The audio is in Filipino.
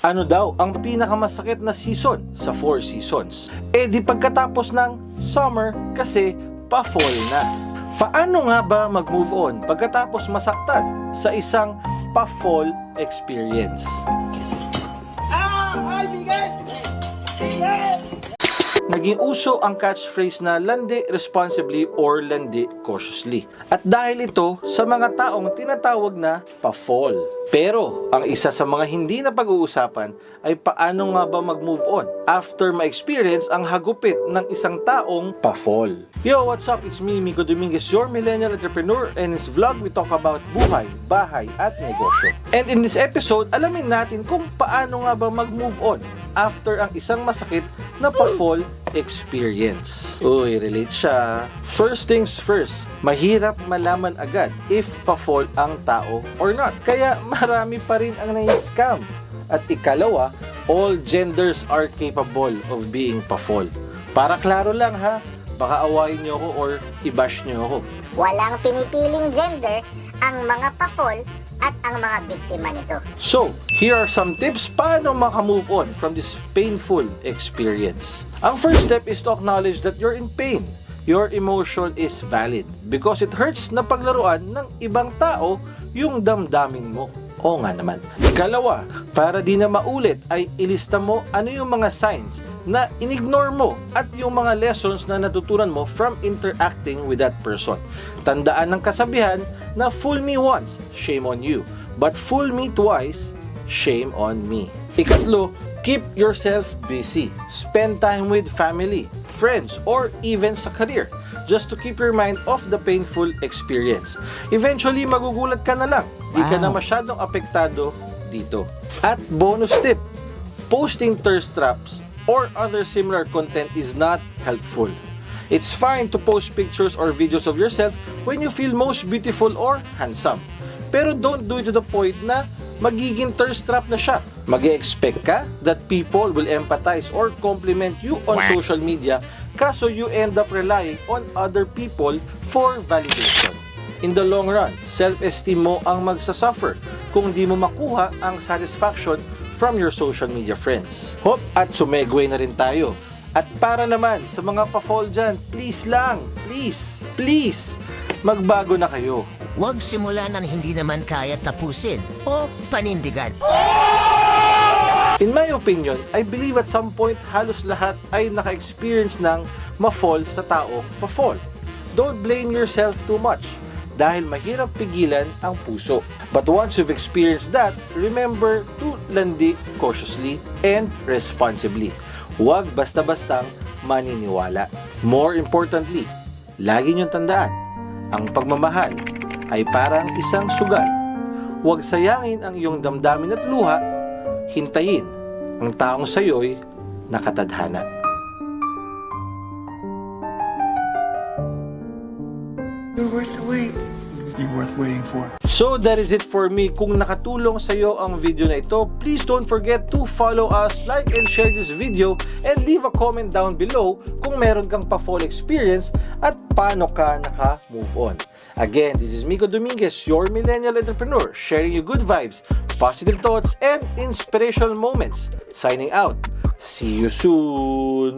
Ano daw ang pinakamasakit na season sa four seasons? Eh di pagkatapos ng summer kasi pa-fall na. Paano nga ba mag-move on pagkatapos masaktan sa isang pa-fall experience? Naging uso ang catchphrase na landi responsibly or landi cautiously. At dahil ito sa mga taong tinatawag na pa-fall. Pero ang isa sa mga hindi na pag-uusapan ay paano nga ba mag-move on after ma-experience ang hagupit ng isang taong pa-fall. Yo, what's up? It's me, Miko Dominguez, your millennial entrepreneur and in this vlog we talk about buhay, bahay at negosyo. And in this episode, alamin natin kung paano nga ba mag-move on after ang isang masakit na pa-fall experience. Uy, relate siya. First things first, mahirap malaman agad if pa-fall ang tao or not. Kaya marami pa rin ang nai-scam. At ikalawa, all genders are capable of being pa-fall. Para klaro lang ha, baka awayin nyo ako or i-bash nyo ako. Walang pinipiling gender ang mga pa-fall at ang mga biktima nito. So, here are some tips paano maka-move on from this painful experience. Ang first step is to acknowledge that you're in pain. Your emotion is valid because it hurts na paglaruan ng ibang tao yung damdamin mo. Oo nga naman. Ikalawa, para di na maulit ay ilista mo ano yung mga signs na inignore mo at yung mga lessons na natutunan mo from interacting with that person. Tandaan ng kasabihan na fool me once, shame on you. But fool me twice, shame on me. Ikatlo, keep yourself busy. Spend time with family, friends, or even sa career just to keep your mind off the painful experience. Eventually, magugulat ka na lang. Di ka na masyadong apektado dito. At bonus tip, posting thirst traps or other similar content is not helpful. It's fine to post pictures or videos of yourself when you feel most beautiful or handsome. Pero don't do it to the point na magiging thirst trap na siya. mag expect ka that people will empathize or compliment you on social media kaso you end up relying on other people for validation. In the long run, self-esteem mo ang magsasuffer kung di mo makuha ang satisfaction from your social media friends. Hop at sumegway na rin tayo. At para naman sa mga pa-fall dyan, please lang, please, please, magbago na kayo. Huwag simulan ng hindi naman kaya tapusin o panindigan. In my opinion, I believe at some point halos lahat ay naka-experience ng ma-fall sa tao pa-fall. Don't blame yourself too much dahil mahirap pigilan ang puso. But once you've experienced that, remember to landi cautiously and responsibly. Huwag basta-bastang maniniwala. More importantly, lagi niyong tandaan, ang pagmamahal ay parang isang sugal. Huwag sayangin ang iyong damdamin at luha hintayin ang taong sayo'y nakatadhana. You're worth the wait. You're worth waiting for. So that is it for me. Kung nakatulong sa iyo ang video na ito, please don't forget to follow us, like and share this video, and leave a comment down below kung meron kang pa-fall experience at paano ka naka-move on. Again, this is Miko Dominguez, your millennial entrepreneur, sharing you good vibes, positive thoughts, and inspirational moments. Signing out. See you soon!